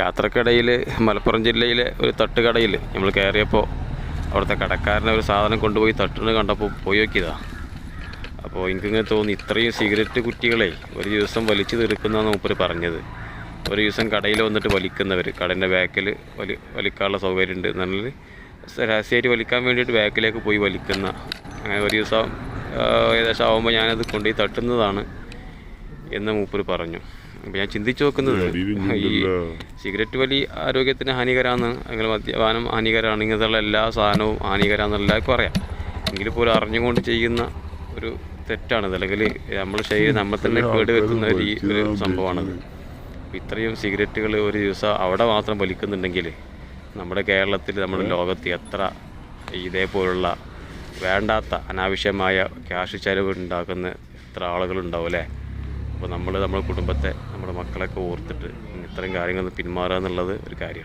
യാത്രക്കിടയിൽ മലപ്പുറം ജില്ലയിലെ ഒരു തട്ടുകടയിൽ നമ്മൾ കയറിയപ്പോൾ അവിടുത്തെ കടക്കാരനെ ഒരു സാധനം കൊണ്ടുപോയി തട്ടുന്നത് കണ്ടപ്പോൾ പോയി നോക്കിയതാ. അപ്പോൾ എനിക്കിങ്ങനെ തോന്നി ഇത്രയും സിഗരറ്റ് കുറ്റികളെ ഒരു ദിവസം വലിച്ചു തീർക്കുന്നതാണ് മൂപ്പര് പറഞ്ഞത്. ഒരു ദിവസം കടയിൽ വന്നിട്ട് വലിക്കുന്നവർ കടന്റെ ബാക്കിൽ വലി വലിക്കാനുള്ള സൗകര്യം ഉണ്ട് എന്നുള്ളത് രഹസ്യമായിട്ട് വലിക്കാൻ വേണ്ടിയിട്ട് ബാക്കിലേക്ക് പോയി വലിക്കുന്ന. അങ്ങനെ ഒരു ദിവസം ഏകദേശം ആകുമ്പോൾ ഞാനത് കൊണ്ടുപോയി തട്ടുന്നതാണ് എന്ന് മൂപ്പര് പറഞ്ഞു. അപ്പോൾ ഞാൻ ചിന്തിച്ചു നോക്കുന്നത് ഈ സിഗരറ്റ് വലി ആരോഗ്യത്തിന് ഹാനികരമാണ് അങ്ങനെ മദ്യപാനം ഹാനികരമാണ് ഇങ്ങനത്തുള്ള എല്ലാ സാധനവും ഹാനികരമാണെന്ന് എല്ലാവർക്കും അറിയാം. എങ്കിൽ പോലും അറിഞ്ഞുകൊണ്ട് ചെയ്യുന്ന ഒരു തെറ്റാണിത് അല്ലെങ്കിൽ നമ്മൾ ശരീരം നമ്മൾ തന്നെ കേടുവെക്കുന്ന ഒരു ഒരു സംഭവമാണത് ഇത്രയും സിഗരറ്റുകൾ ഒരു ദിവസം അവിടെ മാത്രം വലിക്കുന്നുണ്ടെങ്കിൽ നമ്മുടെ കേരളത്തിൽ നമ്മുടെ ലോകത്ത് എത്ര ഇതേപോലുള്ള വേണ്ടാത്ത അനാവശ്യമായ ക്യാഷ് ചെലവ് ഉണ്ടാക്കുന്ന എത്ര ആളുകളുണ്ടാവും അല്ലേ? അപ്പോൾ നമ്മൾ നമ്മുടെ കുടുംബത്തെ നമ്മുടെ മക്കളൊക്കെ ഓർത്തിട്ട് ഇത്രയും കാര്യങ്ങളിൽ പിന്മാറുക എന്നുള്ളത് ഒരു കാര്യമാണ്.